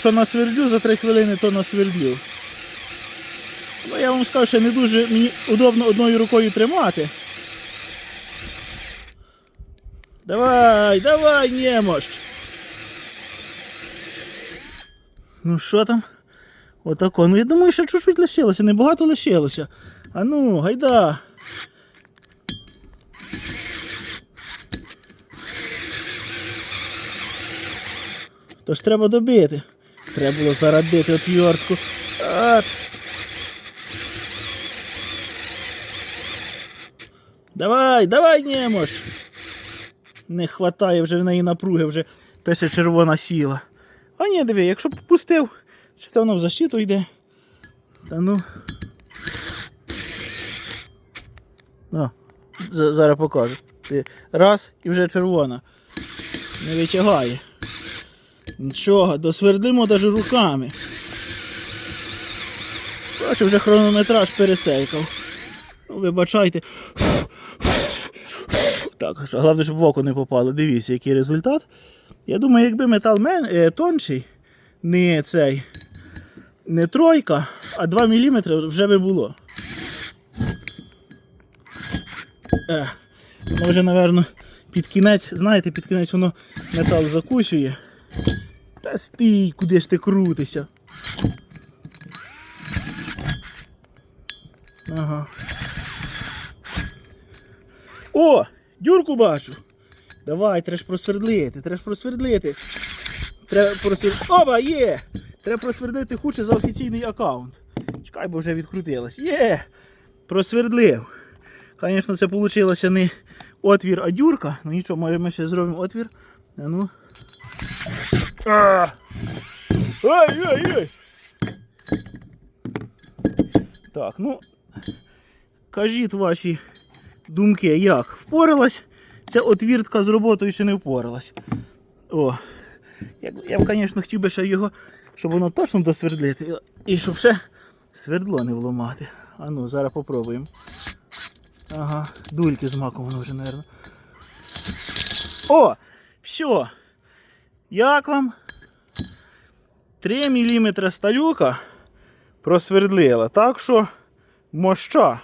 що насвердлю за 3 хвилини, то насвердлю. Ну, я вам скажу, що не дуже мені удобно одною рукою тримати. Давай, давай, немощ. Ну що там? Отако. Ну я думаю, що чуть-чуть лишилося, небагато лишилося. А ну, гайда. Тож треба добити. Треба було зарадити отвертку. От. Давай, давай, немощ. Не хватає вже в неї напруги, вже пише червона сіла. А ні, диви, якщо попустив, чи це воно в защиту йде. Та ну. О, зараз покажу. Раз і вже червона. Не витягає. Нічого, досвердимо навіть руками. Бачу, вже хронометраж перецейкав. Ну, вибачайте. Так, головне, щоб в око не попало. Дивіться, який результат. Я думаю, якби метал мен, е, тонший, не цей, не тройка, а 2 мм вже би було. Е, вже, напевно, під кінець, знаєте, під кінець воно метал закусює. Та стій, куди ж ти крутишся. Ага. О! Дюрку бачу. Давай, треба просвердлити, треба просвердлити. Треба просвердлити. Оба, є! Треба просвердлити худше за офіційний аккаунт. Чекай, бо вже відкрутилось. Є! Просвердлив. Звісно, це вийшло не отвір, а дюрка. Ну нічого, може ми ще зробимо отвір. Ну. А! Ой, ой, ой! Так, ну. Кажіть ваші думки, як впоралась ця отвіртка з роботою чи не впоралась. О, я, я б, звісно, хотів би ще його, щоб воно точно досвердлити, і щоб ще свердло не вломати. А ну, зараз попробуємо. Ага, дульки з маком воно вже, мабуть. О! Все. Як вам? 3 мм сталюка просвердлила. Так що моща.